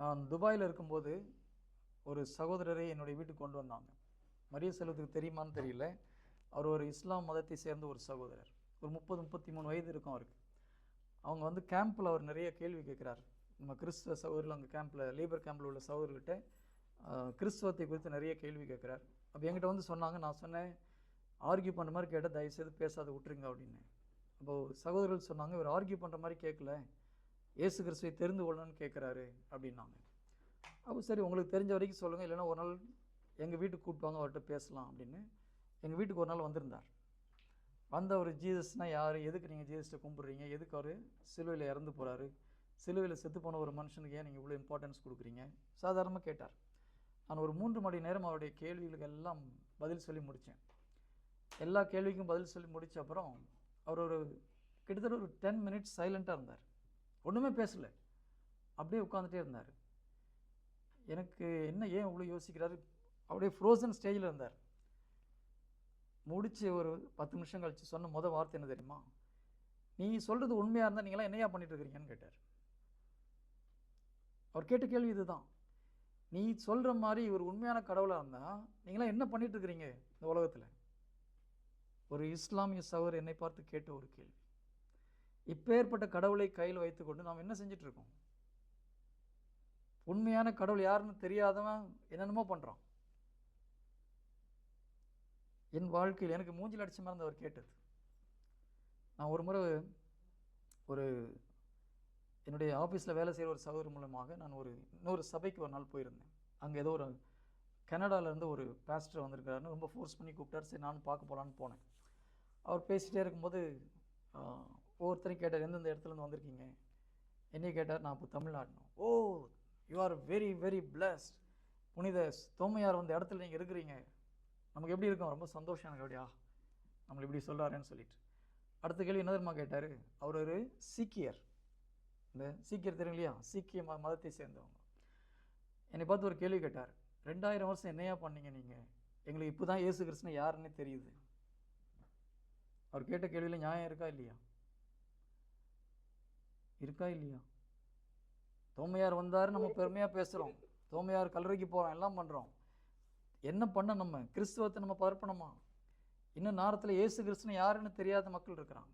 நான் துபாயில் இருக்கும்போது ஒரு சகோதரரை என்னுடைய வீட்டுக்கு கொண்டு வந்தாங்க. மரிய செல்வத்துக்கு தெரியுமான்னு தெரியல. அவர் ஒரு இஸ்லாம் மதத்தை சேர்ந்த ஒரு சகோதரர். ஒரு முப்பது முப்பத்தி மூணு வயது இருக்கும் அவருக்கு. அவங்க வந்து கேம்பில் அவர் நிறைய கேள்வி கேட்குறாரு. நம்ம கிறிஸ்துவ சகோதரில் அங்கே கேம்பில் லேபர் கேம்பில் உள்ள சகோதரர்கிட்ட கிறிஸ்துவத்தை குறித்து நிறைய கேள்வி கேட்குறார். அப்போ என்கிட்ட வந்து சொன்னாங்க நான் சொன்னேன் ஆர்கியூ பண்ணுற மாதிரி கேட்டால் தயவுசெய்து பேசாத விட்டுருங்க அப்படின்னு. அப்போது சகோதரர்கள் சொன்னாங்க இவர் ஆர்கியூ பண்ணுற மாதிரி கேட்கல. இயேசு கிறிஸ்துவை தெரிந்து கொள்ளணும்னு கேட்குறாரு அப்படின்னாங்க. அப்போ சரி உங்களுக்கு தெரிஞ்ச வரைக்கும் சொல்லுங்கள் இல்லைன்னா ஒரு நாள் எங்கள் வீட்டுக்கு கூப்பிட்டு அவர்கிட்ட பேசலாம் அப்படின்னு எங்கள் வீட்டுக்கு ஒரு நாள் வந்திருந்தார். வந்த ஒரு ஜீசஸ்னால் யார்? எதுக்கு நீங்கள் ஜீசஸ்ட்டை கும்பிட்றீங்க? எதுக்கு அவர் சிலுவையில் இறந்து போகிறாரு சிலுவையில் செத்து போன ஒரு மனுஷனுக்கு ஏன் நீங்கள் இவ்வளோ இம்பார்ட்டன்ஸ் கொடுக்குறீங்க? சாதாரணமாக கேட்டார். நான் ஒரு மூன்று மணி நேரம் அவருடைய கேள்விகளுக்கு எல்லாம் பதில் சொல்லி முடித்தேன் எல்லா கேள்விக்கும் பதில் சொல்லி முடித்த அப்புறம் அவர் ஒரு கிட்டத்தட்ட ஒரு டென் மினிட்ஸ் சைலண்ட்டாக இருந்தார். ஒன்றுமே பேசலை. அப்படியே உட்காந்துட்டே இருந்தார். எனக்கு என்ன ஏன் இவ்வளோ யோசிக்கிறாரு? அப்படியே ஃப்ரோசன் ஸ்டேஜில் இருந்தார். முடித்து ஒரு பத்து நிமிஷம் கழிச்சு சொன்ன மொதல் வார்த்தை என்ன தெரியுமா? நீ சொல்கிறது உண்மையாக இருந்தால் நீங்களாம் என்னையா பண்ணிகிட்டு இருக்கிறீங்கன்னு கேட்டார். அவர் கேட்ட கேள்வி இதுதான். நீ சொல்கிற மாதிரி இவர் உண்மையான கடவுளாக இருந்தால் நீங்களாம் என்ன பண்ணிகிட்ருக்கிறீங்க இந்த உலகத்தில்? ஒரு இஸ்லாமிய சவர் என்னை பார்த்து கேட்ட ஒரு கேள்வி. இப்பேற்பட்ட கடவுளை கையில் வைத்துக்கொண்டு நாம் என்ன செஞ்சுட்டு இருக்கோம் உண்மையான கடவுள் யாருன்னு தெரியாதவன் என்னென்னமோ பண்ணுறான் என் வாழ்க்கையில் எனக்கு மூஞ்சில் அடித்த மாதிரி அவர் கேட்டது. நான் ஒரு முறை ஒரு என்னுடைய ஆஃபீஸில் வேலை செய்கிற ஒரு சகோதரி மூலமாக நான் ஒரு இன்னொரு சபைக்கு ஒரு நாள் போயிருந்தேன். அங்கே ஏதோ ஒரு கனடாலேருந்து ஒரு பேஸ்டர் வந்திருக்காருன்னு ரொம்ப ஃபோர்ஸ் பண்ணி கூப்பிட்டாரு. சரி நானும் பார்க்க போகலான்னு போனேன். அவர் பேசிகிட்டே இருக்கும்போது ஒவ்வொருத்தரையும் கேட்டார் எந்தெந்த இடத்துல இருந்து வந்திருக்கீங்க? என்னையும் கேட்டார் நான் இப்போ தமிழ்நாடுனோம். ஓ you are very very blessed புனித தோமையார் வந்த இடத்துல நீங்கள் இருக்கிறீங்க. நமக்கு எப்படி இருக்கும்? ரொம்ப சந்தோஷம் எனக்கு அப்படியா? நம்மளை இப்படி சொல்கிறாருன்னு சொல்லிட்டு. அடுத்த கேள்வி என்ன தெரியுமா கேட்டார்? அவர் ஒரு சீக்கியர். இந்த சீக்கியர் தெரியும் இல்லையா? சீக்கிய ம மதத்தை சேர்ந்தவங்க. என்னை பார்த்து ஒரு கேள்வி கேட்டார். ரெண்டாயிரம் வருஷம் என்னையா பண்ணீங்க நீங்கள் எங்களுக்கு இப்போ தான் இயேசு கிருஷ்ணன் யாருன்னு தெரியுது. அவர் கேட்ட கேள்வியில் நியாயம் இருக்கா இல்லையா? இருக்கா இல்லையா? தோமையார் வந்தார் நம்ம பெருமையாக பேசுகிறோம் தோமையார் கல்லறைக்கு போகிறோம் எல்லாம் பண்ணுறோம் என்ன பண்ண நம்ம? கிறிஸ்துவத்தை நம்ம பரப்பணுமா இன்னும் நேரத்தில் இயேசு கிறிஸ்துவன் யாருன்னு தெரியாத மக்கள் இருக்கிறாங்க.